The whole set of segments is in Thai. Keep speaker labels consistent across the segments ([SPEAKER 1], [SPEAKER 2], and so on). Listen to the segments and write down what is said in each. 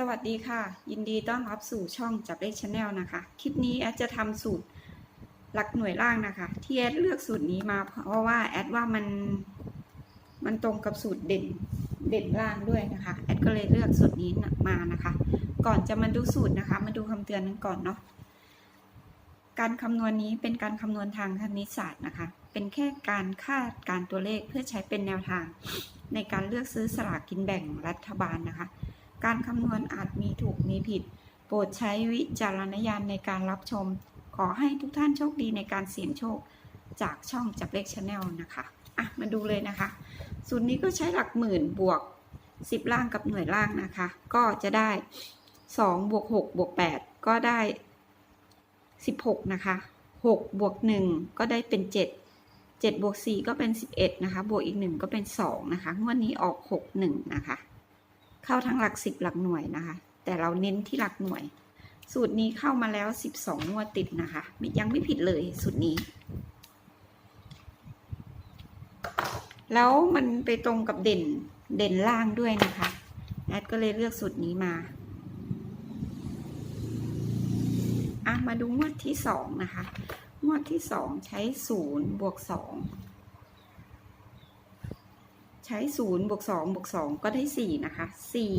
[SPEAKER 1] สวัสดีค่ะ ยินดีต้อนรับสู่ช่องจับเลขชาแนลนะคะ คลิปนี้แอดจะทำสูตรหลักหน่วยล่างนะคะ ที่แอดเลือกสูตรนี้มาเพราะว่าแอดว่ามันมันตรงกับสูตรเด่นเด่นล่างด้วยนะคะแอดก็เลยเลือกสูตรนี้มานะคะ ก่อนจะมาดูสูตรนะคะ มาดูคำเตือนกันก่อนเนาะการคำนวณนี้เป็นการคำนวณทางคณิตศาสตร์นะคะ เป็นแค่การคาดการตัวเลขเพื่อใช้เป็นแนวทาง ในการเลือกซื้อสลากกินแบ่งรัฐบาลนะคะ การคำนวณอาจมีถูกมีผิด โปรดใช้วิจารณญาณในการรับชม ขอให้ทุกท่านโชคดีในการเสี่ยงโชค จากช่องจับเลขชาแนลนะคะอะมาดูเลยนะคะสูตรนี้ก็ใช้หลักหมื่นบวก 10 ล่างกับหน่วยล่างนะคะ ก็จะได้ 2 บวก 6 บวก 8 ก็ได้ 16 นะคะ 6 บวก 1 ก็ได้เป็น 7 7 บวก 4 ก็เป็น 11 นะคะ บวกอีก 1 ก็เป็น 2 นะคะ งวดนี้ออก 6 1 นะคะ เข้าทั้งหลัก10หลักหน่วยนะคะ แต่เราเน้นที่หลักหน่วย สูตรนี้เข้ามาแล้ว12งวดติดนะคะยังไม่ผิดเลยสูตรนี้ แล้วมันไปตรงกับเด่นเด่นล่างด้วยนะคะแอดก็เลยเลือกสูตรนี้มาอะมาดูงวดที่สองนะคะ งวดที่สองใช้ศูนย์บวกสอง ใช้ศูนย์บวกสองบวกสองก็ได้สี่นะคะสี่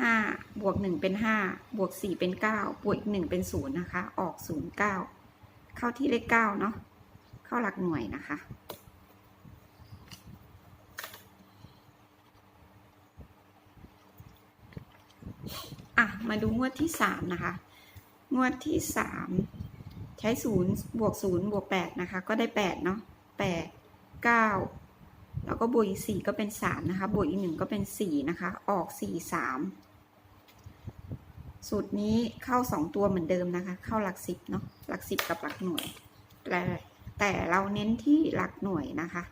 [SPEAKER 1] ห้าบวกหนึ่งเป็นห้าบวกสี่เป็นเก้าบวกอีกหนึ่งเป็นศูนย์นะคะ ออกศูนย์เก้าเข้าที่เลขเก้าเนาะเข้าหลักหน่วยนะคะ อะ มาดูงวดที่สามนะคะ งวดที่สามใช้ศูนย์บวกศูนย์บวกแปดนะคะ ก็ได้แปดเนาะแปดเก้า แล้วก็บวกอีกสี่ก็เป็นสามนะคะ บวกอีกหนึ่งก็เป็นสี่นะคะ ออกสี่สามสูตรนี้เข้าสองตัวเหมือนเดิมนะคะ เข้าหลักสิบเนาะ หลักสิบกับหลักหน่วย แต่แต่เราเน้นที่หลักหน่วยนะคะ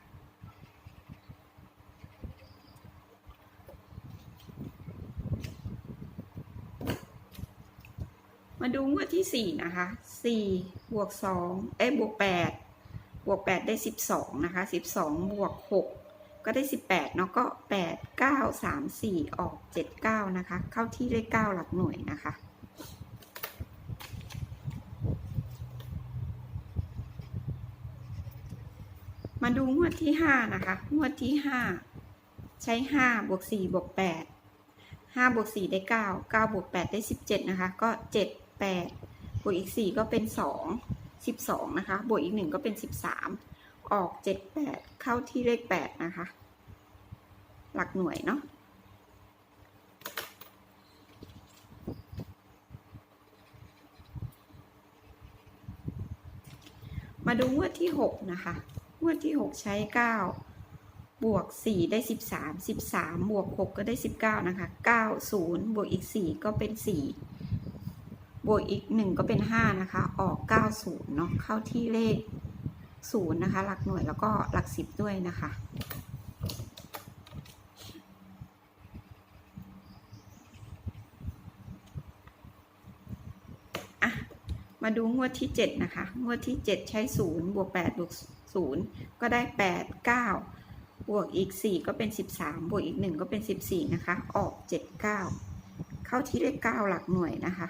[SPEAKER 1] มาดูงวดที่สี่นะคะสี่บวกสองเอ้ยบวกแปดบวกแปดได้สิบสองนะคะสิบสองบวกหก ก็ได้สิบแปดเนาะก็แปดเก้าสามสี่ออกเจ็ดเก้านะคะ เข้าที่เลขเก้าหลักหน่วยนะคะ มาดูงวดที่ห้านะคะ งวดที่ห้าใช้ห้าบวกสี่บวกแปดห้าบวกสี่ได้เก้าเก้าบวกแปดได้สิบเจ็ดนะคะ ก็เจ็ดแปดบวกอีกสี่ก็เป็นสองสิบสองนะคะ บวกอีกหนึ่งก็เป็นสิบสาม ออกเจ็ดแปดเข้าที่เลขแปดนะคะ หลักหน่วยเนาะมาดูงวดที่หกนะคะ งวดที่หกใช้เก้าบวกสี่ได้สิบสามสิบสามบวกหกก็ได้สิบเก้านะคะเก้าศูนย์บวกอีกสี่ก็เป็นสี่บวกอีกหนึ่งก็เป็นห้านะคะ ออกเก้าศูนย์เนาะเข้าที่เลข ศูนย์นะคะ หลักหน่วยแล้วก็หลักสิบด้วยนะคะอะมาดูงวดที่เจ็ดนะคะ งวดที่เจ็ดใช้ศูนย์บวกแปดบวกศูนย์ก็ได้แปดเก้าบวกอีกสี่ก็เป็นสิบสามบวกอีกหนึ่งก็เป็นสิบสี่นะคะ ออกเจ็ดเก้าเข้าที่เลขเก้าหลักหน่วยนะคะ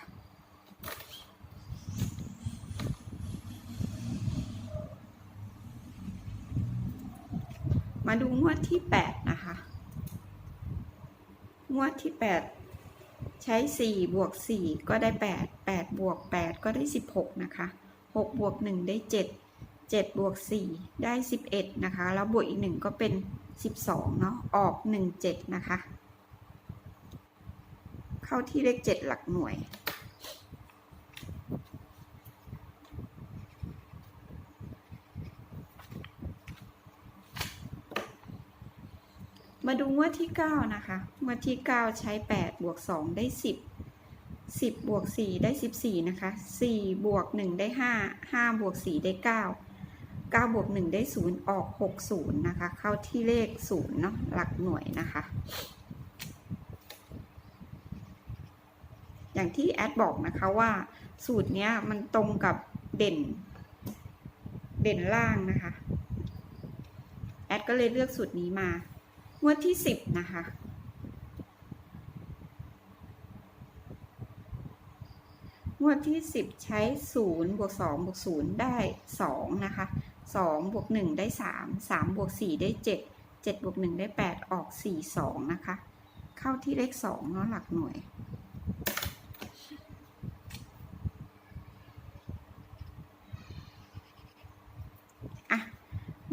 [SPEAKER 1] ดูงวดที่แปดนะคะ งวดที่แปดใช้สี่บวกสี่ก็ได้แปดแปดบวกแปดก็ได้สิบหกนะคะหกบวกหนึ่งได้เจ็ดเจ็ดบวกสี่ได้สิบเอ็ดนะคะ แล้วบวกอีกหนึ่งก็เป็นสิบสองเนาะออกหนึ่งเจ็ดนะคะ เข้าที่เลขเจ็ดหลักหน่วย มาดู งวดที่ 9 นะคะงวดที่ 9 ใช้ 8 บวก 2 ได้ 10 10 บวก 4 ได้ 14 นะคะ 4 บวก 1 ได้ 5 5 บวก 4 ได้ 9 9 บวก 1 ได้ 0 ออก 60 นะคะ เข้าที่เลข 0 เนาะหลักหน่วยนะคะ อย่างที่แอดบอกนะคะว่าสูตรเนี้ยมันตรงกับเด่น เด่นล่างนะคะ แอดก็เลยเลือกสูตรนี้มา งวดที่สิบนะคะ งวดที่สิบใช้ศูนย์บวกสองบวกศูนย์ได้สองนะคะสองบวกหนึ่งได้สามสามบวกสี่ได้เจ็ดเจ็ดบวกหนึ่งได้แปดออกสี่สองนะคะ เข้าที่เลขสองเนาะหลักหน่วย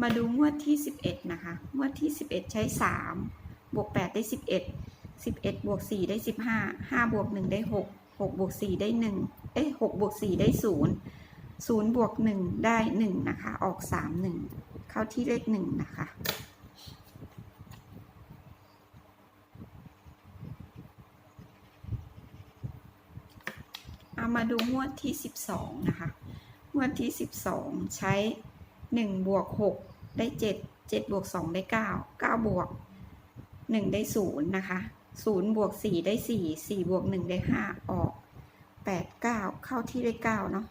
[SPEAKER 1] มาดูงวดที่ 11 นะคะ งวดที่ 11 ใช้ 3 บวก 8 ได้ 11 11บวก4ได้ 15 5บวก1ได้ 6 6บวก4ได้ 1 เอ้ย6บวก4ได้ 0 0บวก1ได้ 1 นะคะ ออก 3 1 เข้าที่เลข 1 นะคะ เอามาดูงวดที่ 12 นะคะ งวดที่ 12 ใช้ 1บวก6ได้ 7 7บวก2ได้ 9 9 บวก 1 ได้ 0 นะคะ 0 บวก 4 ได้ 4 4 บวก 1 ได้ 5 ออก 8 9 เข้าที่เลข9เนาะ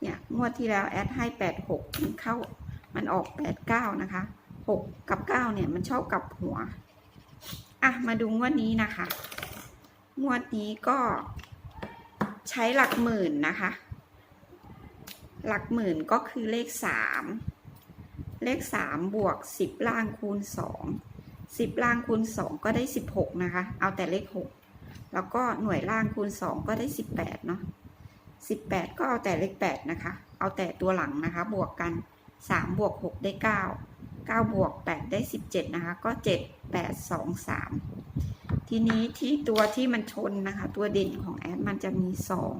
[SPEAKER 1] เนี่ย งวดที่แล้วแอดให้ 8 6 มันเข้า มันออก 8 9 นะคะ 6 กับ 9 เนี่ย มันชอบกับหัว อะ มาดูงวดนี้นะคะ งวดนี้ก็ใช้หลักหมื่นนะคะ หลักหมื่นก็คือเลขสามเลขสามบวกสิบล่างคูณสองสิบล่างคูณสองก็ได้สิบหกนะคะ เอาแต่เลขหกแล้วก็หน่วยล่างคูณสองก็ได้สิบแปดเนาะสิบแปดก็เอาแต่เลขแปดนะคะ เอาแต่ตัวหลังนะคะ บวกกันสามบวกหกได้เก้าเก้าบวกแปดได้สิบเจ็ดนะคะ ก็เจ็ดแปดสองสามทีนี้ที่ตัวที่มันชนนะคะ ตัวเด่นของแอดมันจะมีสอง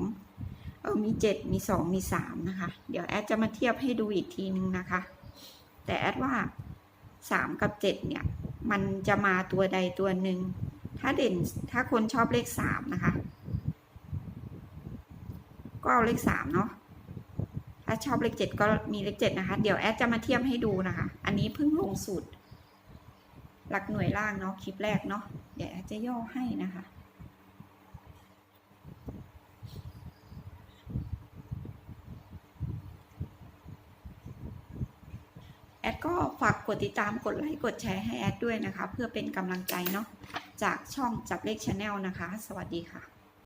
[SPEAKER 1] เออมีเจ็ดมีสองมีสามนะคะ เดี๋ยวแอดจะมาเทียบให้ดูอีกทีนึงนะคะ แต่แอดว่าสามกับเจ็ดเนี่ยมันจะมาตัวใดตัวหนึ่ง ถ้าเด่นถ้าคนชอบเลขสามนะคะ ก็เอาเลขสามเนาะ ถ้าชอบเลขเจ็ดก็มีเลขเจ็ดนะคะ เดี๋ยวแอดจะมาเทียบให้ดูนะคะ อันนี้เพิ่งลงสูตร หลักหน่วยล่างเนาะคลิปแรกเนาะ เดี๋ยวแอดจะย่อให้นะคะ แอด ก็ฝากกดติดตามกดไลค์กดแชร์ให้แอดด้วยนะคะ เพื่อเป็นกำลังใจเนาะจากช่องจับเลขชาแนลนะคะ สวัสดีค่ะ